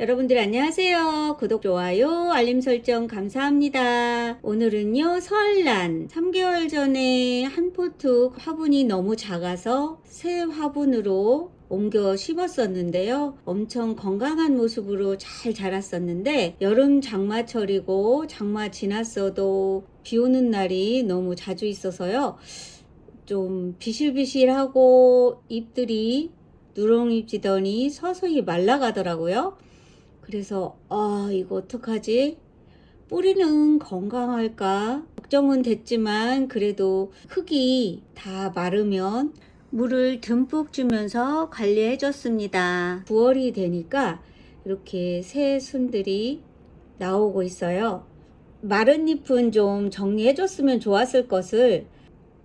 여러분들 안녕하세요. 구독, 좋아요, 알림 설정 감사합니다. 오늘은요, 설날. 3개월 전에 한 포트 화분이 너무 작아서 새 화분으로 옮겨 심었었는데요. 엄청 건강한 모습으로 잘 자랐었는데 여름 장마철이고 장마 지났어도 비 오는 날이 너무 자주 있어서요. 좀 비실비실하고 잎들이 누렁잎지더니 서서히 말라가더라고요. 그래서 아 이거 어떡하지? 뿌리는 건강할까? 걱정은 됐지만 그래도 흙이 다 마르면 물을 듬뿍 주면서 관리해 줬습니다. 9월이 되니까 이렇게 새 순들이 나오고 있어요. 마른 잎은 좀 정리해 줬으면 좋았을 것을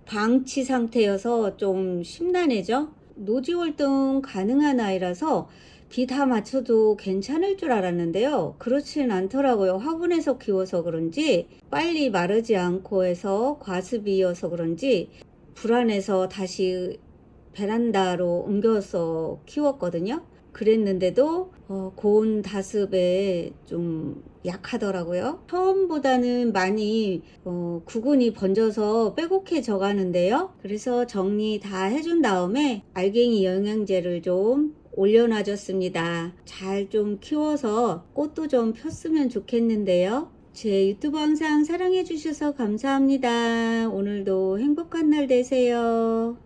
방치 상태여서 좀 심란해져. 노지월등 가능한 아이라서 비다 맞춰도 괜찮을 줄 알았는데요. 그렇진 않더라고요. 화분에서 키워서 그런지 빨리 마르지 않고 해서 과습이어서 그런지 불안해서 다시 베란다로 옮겨서 키웠거든요. 그랬는데도 어, 고온 다습에 좀 약하더라고요. 처음보다는 많이 어, 구근이 번져서 빼곡해져 가는데요. 그래서 정리 다 해준 다음에 알갱이 영양제를 좀 올려놔줬습니다. 잘 좀 키워서 꽃도 좀 폈으면 좋겠는데요. 제 유튜브 영상 사랑해주셔서 감사합니다. 오늘도 행복한 날 되세요.